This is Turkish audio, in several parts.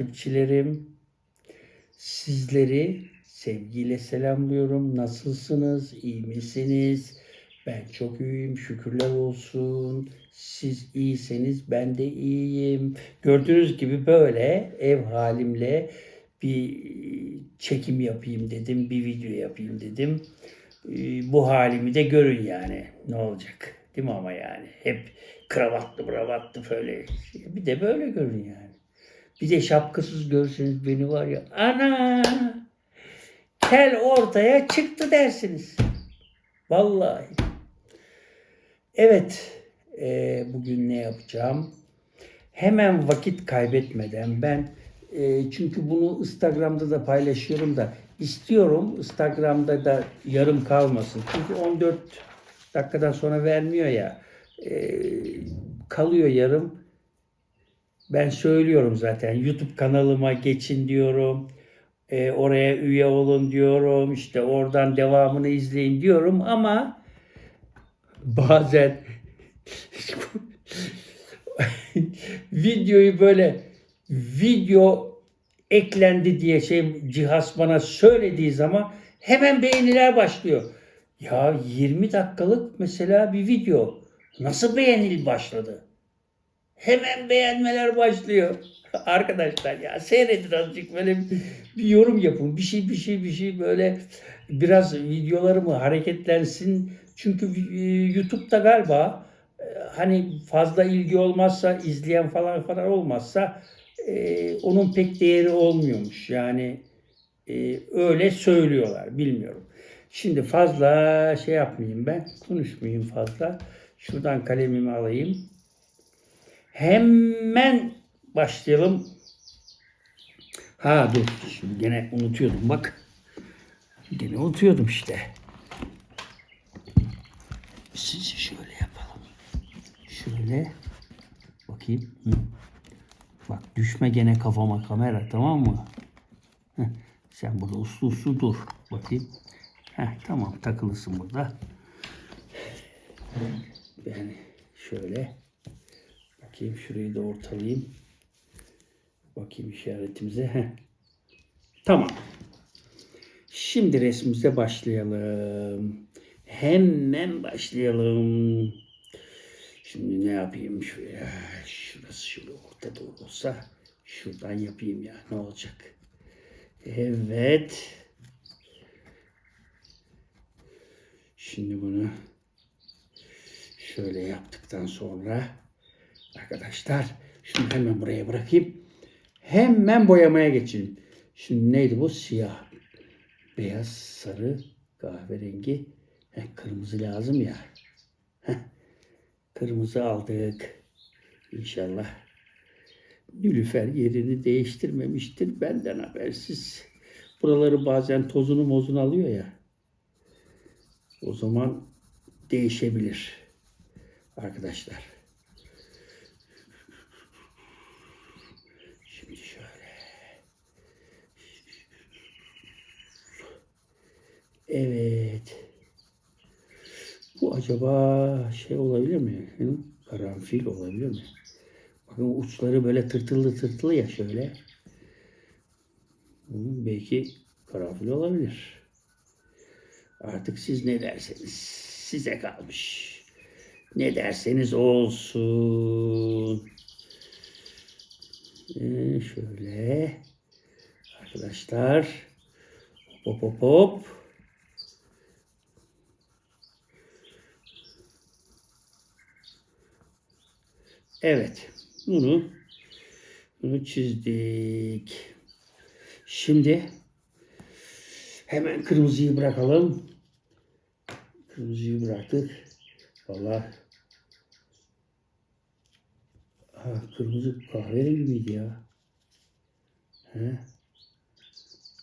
Takipçilerim. Sizleri sevgiyle selamlıyorum. Nasılsınız? İyi misiniz? Ben çok iyiyim. Şükürler olsun. Siz iyiseniz ben de iyiyim. Gördüğünüz gibi böyle ev halimle bir çekim yapayım dedim. Bir video yapayım dedim. Ee, Bu halimi de görün yani. Ne olacak? Değil mi ama yani? Hep kravatlı bravatlı böyle. Bir de böyle görün yani. Bir de şapkasız görseniz beni var ya. Ana! Kel ortaya çıktı dersiniz. Vallahi. Evet. e, bugün ne yapacağım? Hemen vakit kaybetmeden ben e, çünkü bunu Instagram'da da paylaşıyorum da istiyorum Instagram'da da yarım kalmasın. Çünkü 14 dakikadan sonra vermiyor ya. E, kalıyor yarım. Ben söylüyorum zaten YouTube kanalıma geçin diyorum. E, oraya üye olun diyorum. İşte oradan devamını izleyin diyorum ama bazen videoyu böyle video eklendi diye şey cihaz bana söylediği zaman hemen beğeniler başlıyor. Ya 20 dakikalık mesela bir video nasıl beğenil başladı? Hemen beğenmeler başlıyor. Arkadaşlar ya seyredin azıcık böyle bir, yorum yapın. Bir şey bir şey bir şey böyle biraz videolarımı hareketlensin. Çünkü e, YouTube'da galiba e, hani fazla ilgi olmazsa izleyen falan falan olmazsa e, onun pek değeri olmuyormuş. Yani e, öyle söylüyorlar. Bilmiyorum. Şimdi fazla şey yapmayayım ben. Konuşmayayım fazla. Şuradan kalemimi alayım. Hemen başlayalım. Ha dur. Şimdi gene unutuyordum bak. Gene unutuyordum işte. Sizi şöyle yapalım. Şöyle. Bakayım. Hı. Bak düşme gene kafama kamera tamam mı? Heh, sen burada uslu uslu dur. Bakayım. Heh, tamam takılısın burada. Yani şöyle. Bakayım şurayı da ortalayayım. Bakayım işaretimize. Heh. Tamam. Şimdi resmimize başlayalım. Hemen başlayalım. Şimdi ne yapayım şuraya? Şurası şöyle ortada olsa şuradan yapayım ya. Ne olacak? Evet. Şimdi bunu şöyle yaptıktan sonra arkadaşlar şunu hemen buraya bırakayım. Hemen boyamaya geçelim. Şimdi neydi bu? Siyah, beyaz, sarı, kahverengi. Heh, kırmızı lazım ya. Heh, kırmızı aldık. İnşallah. Nülüfer yerini değiştirmemiştir benden habersiz. Buraları bazen tozunu mozunu alıyor ya. O zaman değişebilir. Arkadaşlar. Şimdi şöyle. Evet. Bu acaba şey olabilir mi? Hı? Karanfil olabilir mi? Bakın uçları böyle tırtıllı tırtılı ya şöyle. Hı, belki karanfil olabilir. Artık siz ne derseniz size kalmış. Ne derseniz olsun. Ee, şöyle. Arkadaşlar. Hop hop hop. Evet. Bunu bunu çizdik. Şimdi hemen kırmızıyı bırakalım. Kırmızıyı bıraktık. Vallahi ha, kırmızı kahverengi miydi ya? He?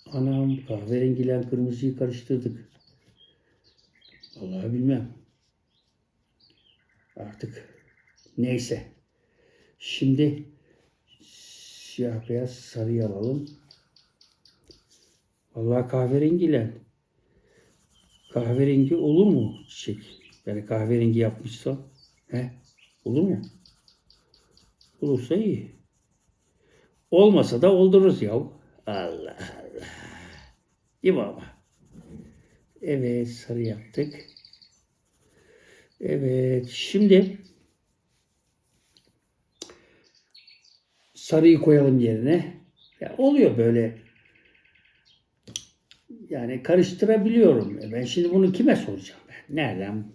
Anam kahverengiyle kırmızıyı karıştırdık. Vallahi bilmem. Artık neyse. Şimdi siyah beyaz sarıyı alalım. Vallahi kahverengiyle kahverengi olur mu çiçek? Yani kahverengi yapmışsa he? Olur mu? Olursa iyi. Olmasa da oldururuz ya. Allah Allah. Değil mi? Evet sarı yaptık. Evet şimdi sarıyı koyalım yerine. Ya oluyor böyle. Yani karıştırabiliyorum. E Ben şimdi bunu kime soracağım ben? Nereden?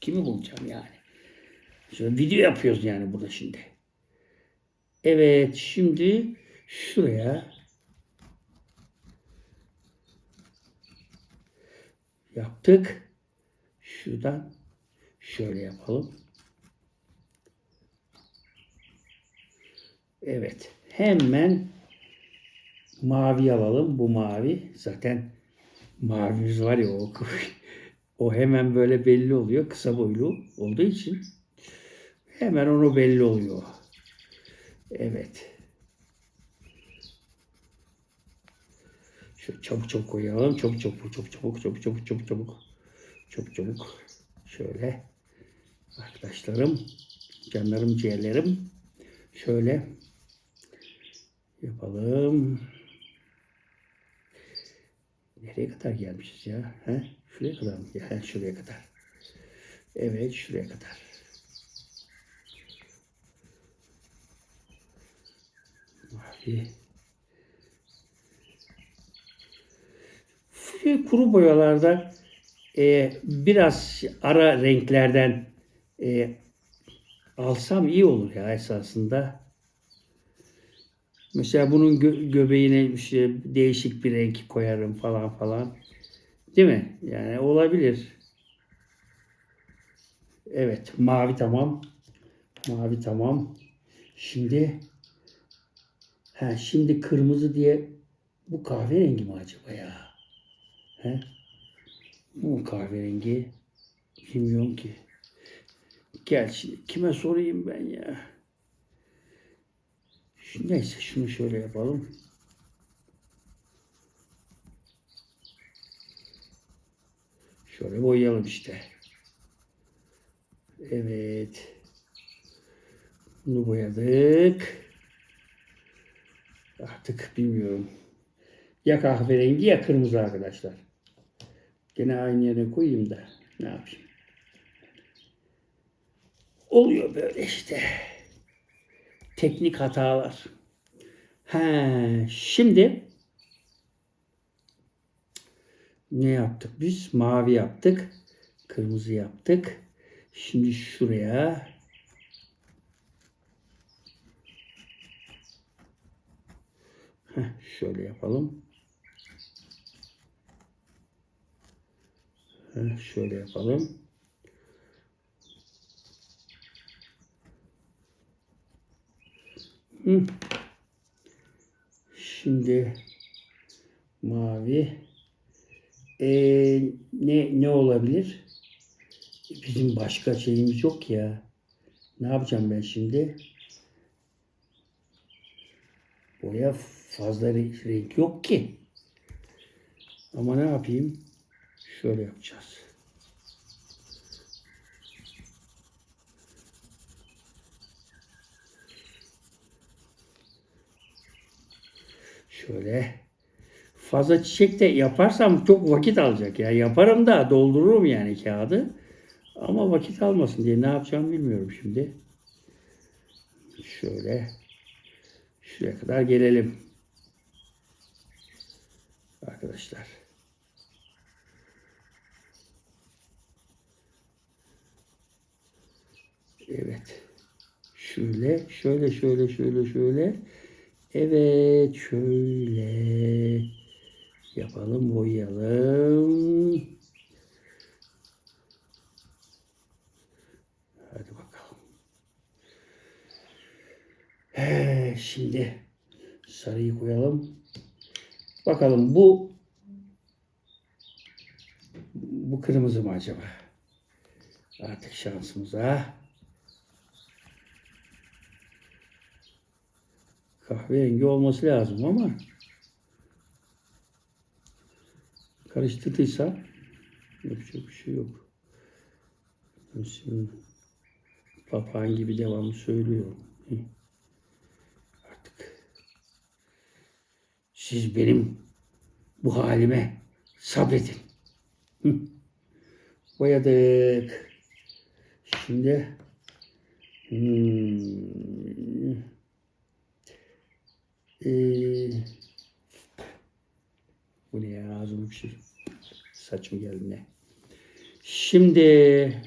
Kimi bulacağım yani? Şöyle video yapıyoruz yani burada şimdi. Evet şimdi şuraya yaptık. Şuradan şöyle yapalım. Evet. Hemen mavi alalım. Bu mavi. Zaten mavimiz var ya o, o hemen böyle belli oluyor. Kısa boylu olduğu için hemen onu belli oluyor. Evet. Şu çabuk çabuk koyalım. Çabuk çabuk çabuk çabuk çabuk çabuk çabuk çabuk. Çabuk çabuk. Şöyle. Arkadaşlarım, canlarım, ciğerlerim. Şöyle yapalım. Nereye kadar gelmişiz ya? He? Şuraya kadar mı? He, şuraya kadar. Evet, şuraya kadar. Mavi. Kuru boyalarda e, biraz ara renklerden e, alsam iyi olur ya esasında. Mesela bunun gö- göbeğine işte değişik bir renk koyarım falan falan. Değil mi? Yani olabilir. Evet, mavi tamam. Mavi tamam. Şimdi ha şimdi kırmızı diye bu kahverengi mi acaba ya? He? Bu kahverengi bilmiyorum ki. Gel şimdi kime sorayım ben ya? Şu- Neyse şunu şöyle yapalım. Şöyle boyayalım işte. Evet. Bunu boyadık. Artık bilmiyorum. Ya kahverengi ya kırmızı arkadaşlar. Gene aynı yere koyayım da ne yapayım. Oluyor böyle işte. Teknik hatalar. He, şimdi ne yaptık biz? Mavi yaptık. Kırmızı yaptık. Şimdi şuraya Heh, şöyle yapalım. Heh, şöyle yapalım. Hı. Şimdi mavi Ee, ne ne olabilir? Bizim başka şeyimiz yok ya. Ne yapacağım ben şimdi? Boya fazla renk, yok ki. Ama ne yapayım? Şöyle yapacağız. Şöyle fazla çiçek de yaparsam çok vakit alacak ya. Yaparım da doldururum yani kağıdı. Ama vakit almasın diye ne yapacağımı bilmiyorum şimdi. Şöyle şuraya kadar gelelim. Arkadaşlar. Evet. Şöyle, şöyle, şöyle, şöyle, şöyle. Evet, şöyle yapalım, boyayalım. Hadi bakalım. He, şimdi sarıyı koyalım. Bakalım bu bu kırmızı mı acaba? Artık şansımıza. kahverengi olması lazım ama karıştırdıysa yapacak bir şey yok. Şimdi papağan gibi devamlı söylüyorum. Artık siz benim bu halime sabredin. Boyadık. Şimdi hmm, ee, bu ne ya bir şey saçma geldi ne. Şimdi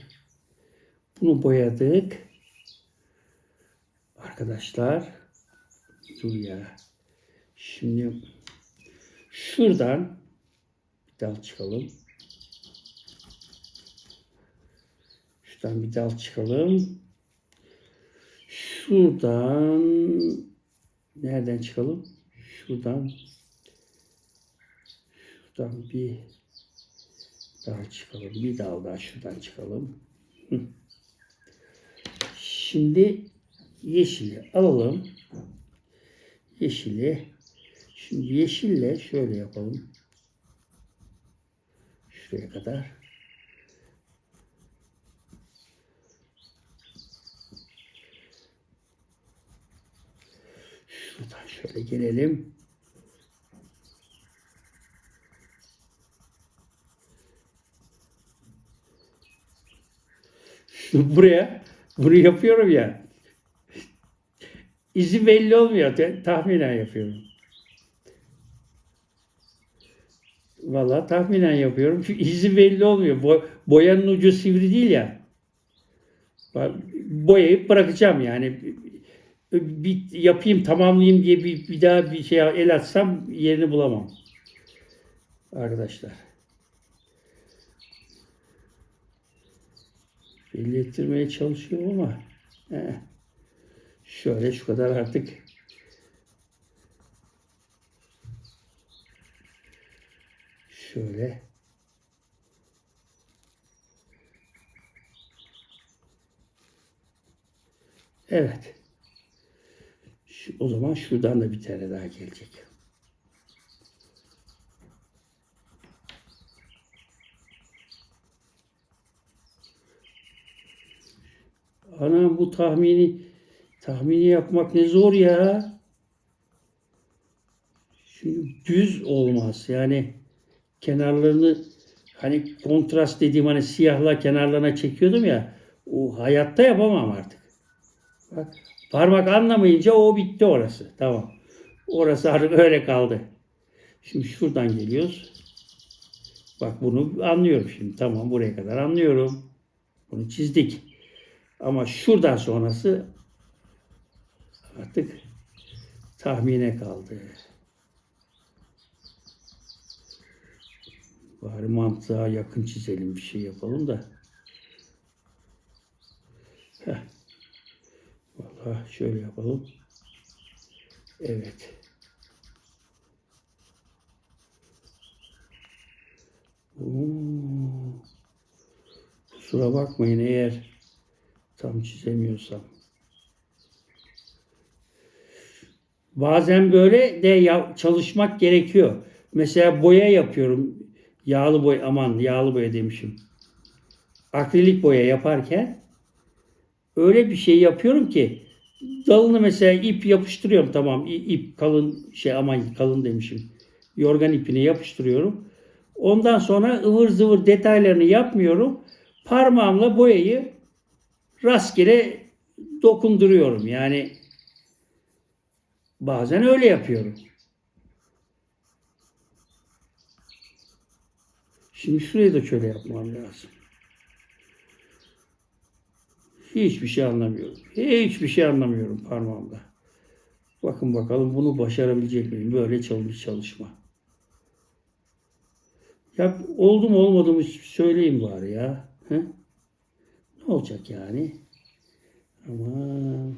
bunu boyadık. Arkadaşlar dur ya. Şimdi şuradan bir dal çıkalım. Şuradan bir dal çıkalım. Şuradan nereden çıkalım? Şuradan şuradan bir dal çıkalım. Bir dal daha şuradan çıkalım. Şimdi yeşili alalım. Yeşili. Şimdi yeşille şöyle yapalım. Şuraya kadar. Şuradan şöyle gelelim. Buraya bunu yapıyorum ya. İzi belli olmuyor. Tahminen yapıyorum. Vallahi tahminen yapıyorum. Çünkü izi belli olmuyor. Bo- boyanın ucu sivri değil ya. Boyayıp bırakacağım yani. Bir yapayım tamamlayayım diye bir, bir daha bir şey el atsam yerini bulamam. Arkadaşlar. Belli ettirmeye çalışıyorum ama eh, şöyle şu kadar artık şöyle evet O zaman şuradan da bir tane daha gelecek. Anam bu tahmini tahmini yapmak ne zor ya. Şimdi düz olmaz. Yani kenarlarını hani kontrast dediğim hani siyahla kenarlarına çekiyordum ya. O hayatta yapamam artık. Bak parmak anlamayınca o bitti orası. Tamam. Orası artık öyle kaldı. Şimdi şuradan geliyoruz. Bak bunu anlıyorum şimdi. Tamam buraya kadar anlıyorum. Bunu çizdik. Ama şuradan sonrası artık tahmine kaldı. Bari mantığa yakın çizelim bir şey yapalım da. Heh. Vallahi şöyle yapalım. Evet. Oo. Kusura bakmayın eğer tam çizemiyorsam. Bazen böyle de çalışmak gerekiyor. Mesela boya yapıyorum. Yağlı boya aman yağlı boya demişim. Akrilik boya yaparken öyle bir şey yapıyorum ki dalını mesela ip yapıştırıyorum tamam ip kalın şey aman kalın demişim. Yorgan ipini yapıştırıyorum. Ondan sonra ıvır zıvır detaylarını yapmıyorum. Parmağımla boyayı rastgele dokunduruyorum. Yani bazen öyle yapıyorum. Şimdi şurayı da şöyle yapmam lazım. Hiçbir şey anlamıyorum. Hiçbir şey anlamıyorum parmağımda. Bakın bakalım bunu başarabilecek miyim? Böyle çalış çalışma. Ya oldu mu olmadı mı söyleyin bari ya. He? Ne olacak yani? Ama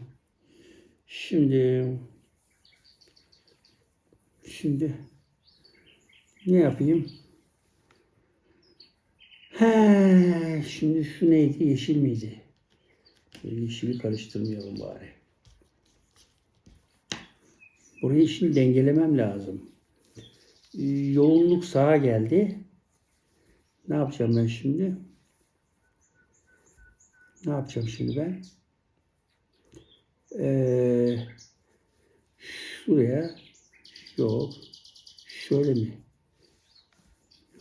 şimdi şimdi ne yapayım? He, şimdi şu neydi? Yeşil miydi? Yeşili karıştırmayalım bari. Burayı şimdi dengelemem lazım. Ee, Yoğunluk sağa geldi. Ne yapacağım ben şimdi? Ne yapacağım şimdi ben? Ee, şuraya yok. Şöyle mi?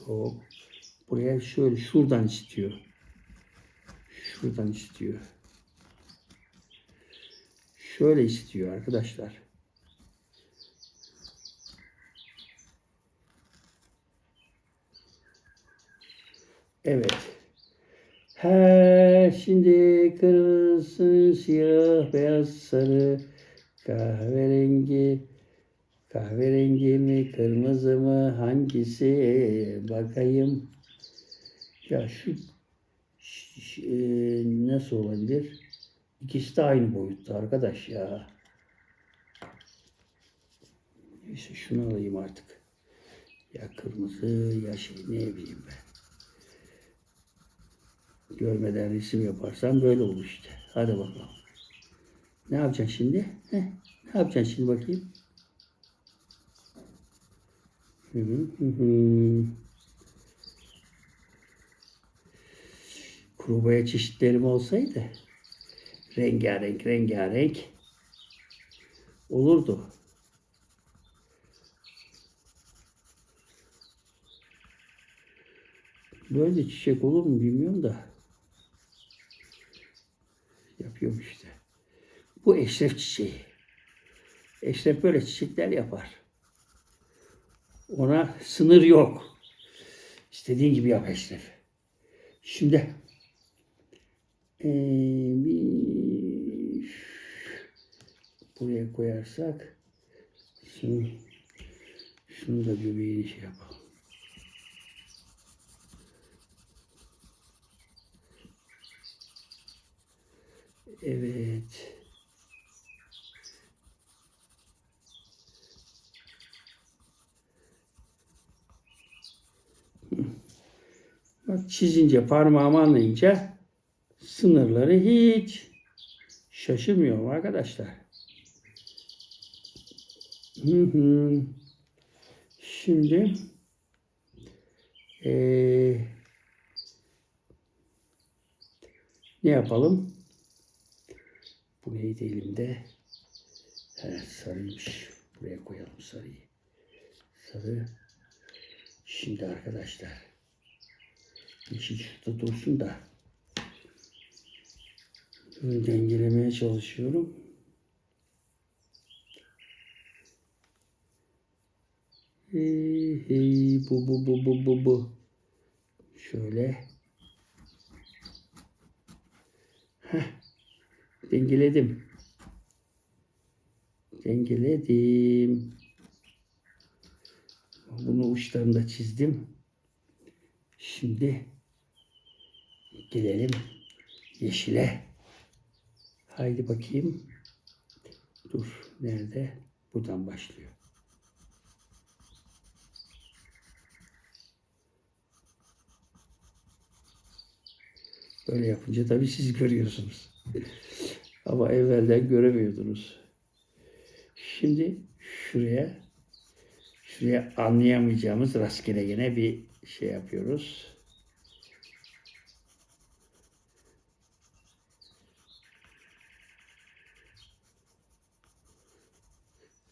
Yok. Buraya şöyle şuradan istiyor. Şuradan istiyor. Şöyle istiyor arkadaşlar. Evet. He, şimdi kırmızı, siyah, beyaz, sarı, kahverengi, kahverengi mi, kırmızı mı, hangisi? Bakayım. Ya şu, ş- ş- e, nasıl olabilir? İkisi de aynı boyutta arkadaş ya. Neyse şunu alayım artık. Ya kırmızı ya şey ne bileyim ben. Görmeden resim yaparsam böyle olur işte. Hadi bakalım. Ne yapacaksın şimdi? Heh, ne yapacaksın şimdi bakayım? Hı hı hı hı. Kuru boya çeşitlerim olsaydı rengarenk rengarenk olurdu. Böyle çiçek olur mu bilmiyorum da. Yapıyorum işte. Bu eşref çiçeği. Eşref böyle çiçekler yapar. Ona sınır yok. İstediğin gibi yap Eşref. Şimdi bir buraya koyarsak şunu, şunu da göbeğini şey yapalım. Evet. Bak çizince parmağımı anlayınca sınırları hiç şaşırmıyorum arkadaşlar. Hı hı. Şimdi eee, ne yapalım? Bu neydi elimde? Evet sarıymış. Buraya koyalım sarıyı. Sarı. Şimdi arkadaşlar. Yeşil şurada dursun da. Bunu dengelemeye çalışıyorum. Hey, hey, bu bu bu bu bu bu. Şöyle. Heh. Dengeledim. Dengeledim. Bunu uçlarını da çizdim. Şimdi gelelim yeşile. Haydi bakayım. Dur. Nerede? Buradan başlıyor. Böyle yapınca tabii siz görüyorsunuz. Ama evvelden göremiyordunuz. Şimdi şuraya şuraya anlayamayacağımız rastgele gene bir şey yapıyoruz.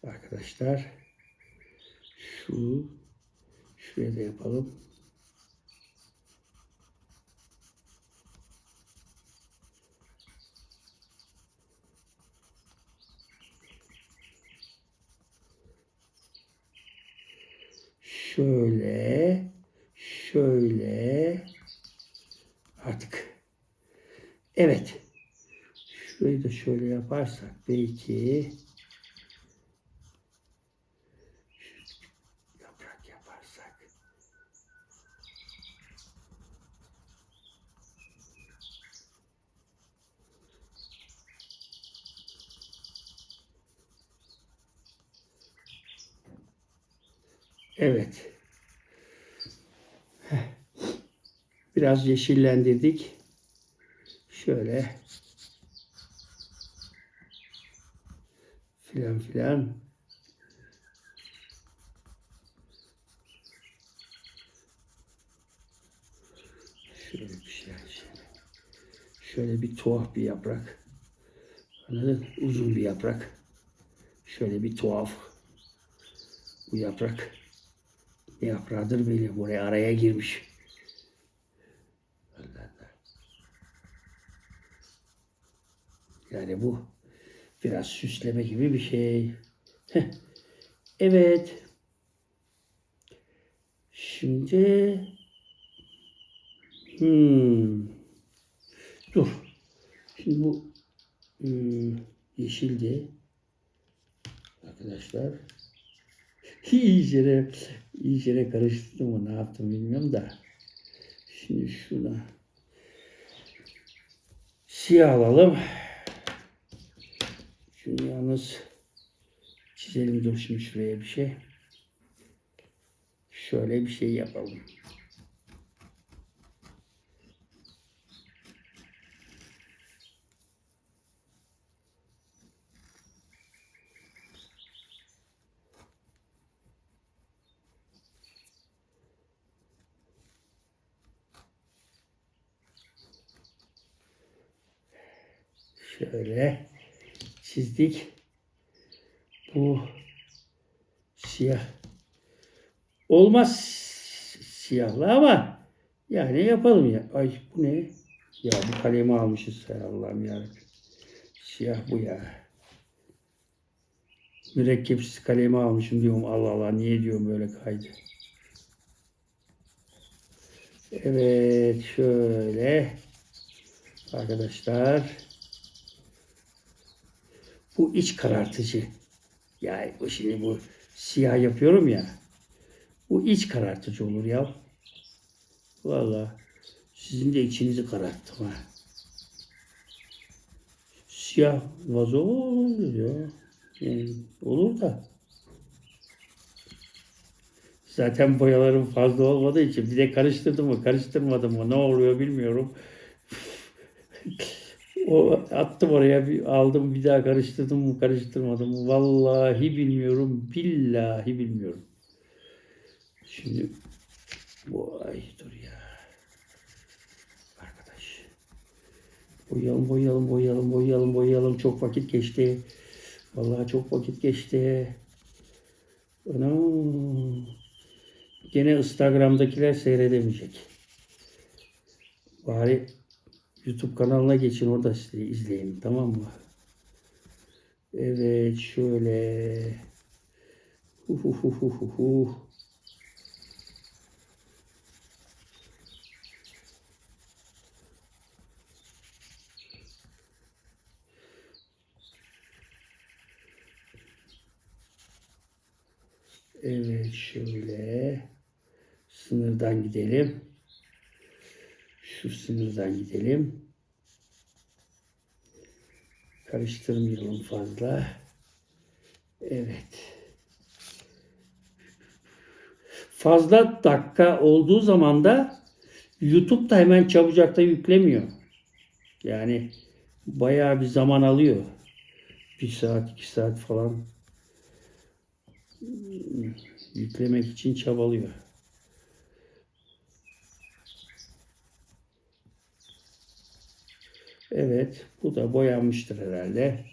Arkadaşlar şu şuraya da yapalım. Şöyle, şöyle. Artık. Evet. Şurayı da şöyle yaparsak belki yaprak yaparsak. Evet. Biraz yeşillendirdik. Şöyle. Filan filan. Şöyle bir şey. Şöyle, şöyle bir tuhaf bir yaprak. Anladın? Uzun bir yaprak. Şöyle bir tuhaf. Bu yaprak. Yaprağıdır bilmiyorum. Buraya araya girmiş. Yani bu biraz süsleme gibi bir şey. Heh. Evet. Şimdi hmm. dur. Şimdi bu hmm, yeşildi. Arkadaşlar. İyicene, iyicene karıştırdım mı ne yaptım bilmiyorum da. Şimdi şuna siyah alalım. Şunu yalnız çizelim dur şimdi şuraya bir şey. Şöyle bir şey yapalım. Şöyle çizdik. Bu siyah. Olmaz siyahlı ama yani yapalım ya. Ay bu ne? Ya bu kalemi almışız hay Allah'ım ya. Siyah bu ya. Mürekkepsiz kalemi almışım diyorum. Allah Allah niye diyorum böyle kaydı. Evet şöyle arkadaşlar bu iç karartıcı. Yani bu şimdi bu siyah yapıyorum ya. Bu iç karartıcı olur ya. Valla sizin de içinizi kararttım ha. Siyah vazo olur ya. Yani olur da. Zaten boyalarım fazla olmadığı için bir de karıştırdım mı karıştırmadım mı ne oluyor bilmiyorum. O attım oraya bir aldım bir daha karıştırdım mı karıştırmadım mı vallahi bilmiyorum billahi bilmiyorum. Şimdi bu ay dur ya. Arkadaş. Boyayalım boyayalım boyayalım boyayalım boyayalım çok vakit geçti. Vallahi çok vakit geçti. Anam. Gene Instagram'dakiler seyredemeyecek. Bari YouTube kanalına geçin orada izleyin tamam mı? Evet şöyle. Hu hu hu hu hu hu. Evet şöyle sınırdan gidelim. Sınırdan gidelim. Karıştırmayalım fazla. Evet. Fazla dakika olduğu zaman da YouTube da hemen çabucak da yüklemiyor. Yani bayağı bir zaman alıyor. Bir saat, iki saat falan yüklemek için çabalıyor. Evet, bu da boyanmıştır herhalde.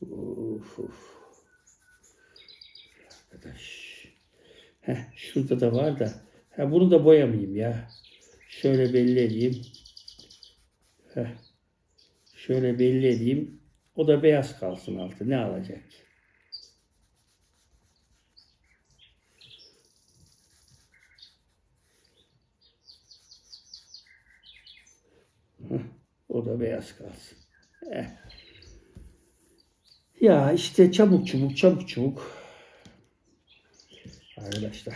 Uf, uf. Arkadaş. Heh, şurada da var da. Ha, bunu da boyamayayım ya. Şöyle belli edeyim. Heh. Şöyle belli edeyim. O da beyaz kalsın altı. Ne alacak? Heh, O da beyaz kalsın. Eh. Ya işte çabuk çabuk çabuk çabuk. Arkadaşlar.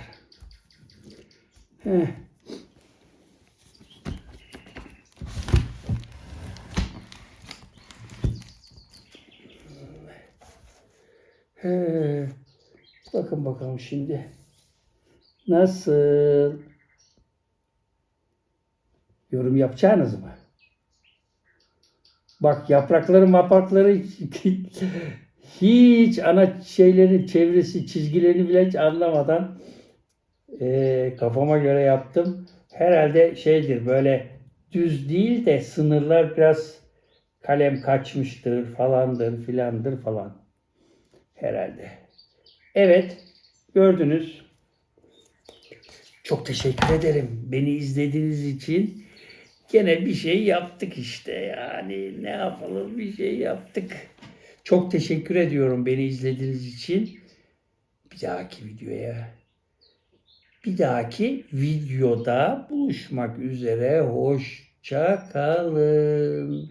Heh. He. Bakın bakalım şimdi. Nasıl? Yorum yapacağınız mı? Bak yaprakları maprakları hiç ana şeylerin çevresi çizgilerini bile hiç anlamadan eee, kafama göre yaptım. Herhalde şeydir böyle düz değil de sınırlar biraz kalem kaçmıştır falandır filandır falan. Herhalde. Evet gördünüz. Çok teşekkür ederim. Beni izlediğiniz için gene bir şey yaptık işte. Yani ne yapalım bir şey yaptık. Çok teşekkür ediyorum beni izlediğiniz için. Bir dahaki videoya bir dahaki videoda buluşmak üzere. Hoşça kalın.